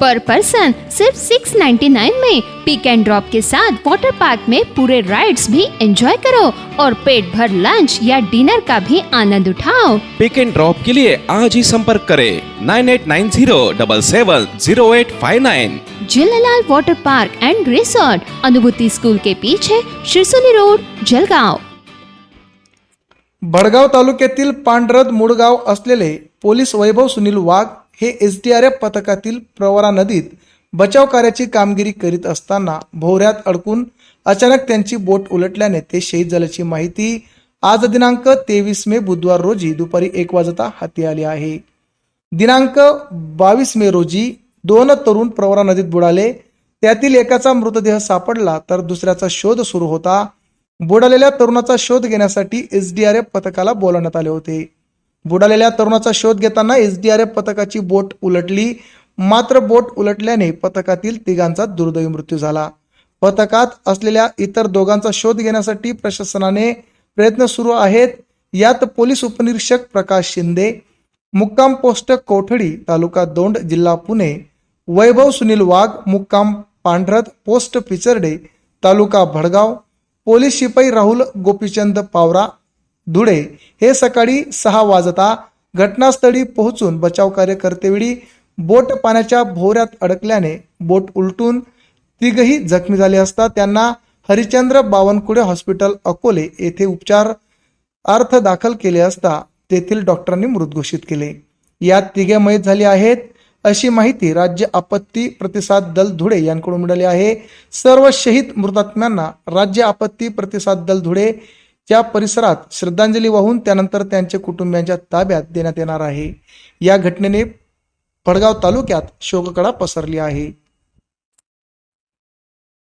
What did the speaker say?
पर person सिर्फ़ 699 में पिक and drop के साथ वाटर पार्क में पूरे राइड्स भी एंजॉय करो और पेट भर लंच या डिनर का भी आनंद उठाओ। पिक एंड ड्रॉप के लिए आज ही संपर्क करें nine eight nine zero double seven zero eight five nine Jhulelal water park and resort Anubhuti school के पीछे शिरसोली रोड जलगांव। भडगाव तालुक्यातील पांढरद मुडगाव असलेले पोलीस वैभव सुनील वाघ हे एस डी आर एफ पथकातील प्रवरा नदीत बचाव कार्याची कामगिरी करीत असताना भोवऱ्यात अडकून अचानक त्यांची बोट उलटल्याने ते शहीद झाल्याची माहिती आज दिनांक तेवीस मे बुधवार रोजी दुपारी एक वाजता हाती आली आहे. दिनांक बावीस मे रोजी दोन तरुण प्रवरा नदीत बुडाले. त्यातील एकाचा मृतदेह सापडला तर दुसऱ्याचा शोध सुरू होता. बुडालेल्या तरुणाचा शोध घेण्यासाठी एस डी आर एफ पथकाला बोलावण्यात आले होते. बुडालेल्या तरुणाचा शोध घेताना एस डी आर एफ पथकाची बोट उलटली. मात्र बोट उलटल्याने पथकातील तिघांचा दुर्दैवी मृत्यू झाला. पथकात असलेल्या इतर दोघांचा शोध घेण्यासाठी प्रशासनाने प्रयत्न सुरू आहेत. यात पोलीस उपनिरीक्षक प्रकाश शिंदे मुक्काम पोस्ट कोठडी तालुका दोंड जिल्हा पुणे वैभव सुनील वाघ मुक्काम पांढरत पोस्ट पिचर्डे तालुका भडगाव पोलीस शिपाई राहुल गोपीचंद पावरा धुळे हे सकाळी सहा वाजता घटनास्थळी पोहोचून बचाव कार्य करतेवेळी बोट पाण्याच्या भोवऱ्यात अडकल्याने बोट उलटून तिघही जखमी झाले असता त्यांना हरिचंद्र बावनकुळे हॉस्पिटल अकोले येथे उपचार अर्थ दाखल केले असता तेथील डॉक्टरांनी मृत घोषित केले. यात तिघे मयत झाले आहेत अशी माहिती राज्य आपत्ती प्रतिसाद दल धुळे यांकडून मिळाली आहे. सर्व शहीद मृतात्म्यांना राज्य आपत्ती प्रतिसाद दल धुळे त्या परिसरात श्रद्धांजली वाहून त्यानंतर त्यांच्या कुटुंबियांच्या ताब्यात देण्यात येणार आहे. या घटनेने फडगाव तालुक्यात शोककळा पसरली आहे.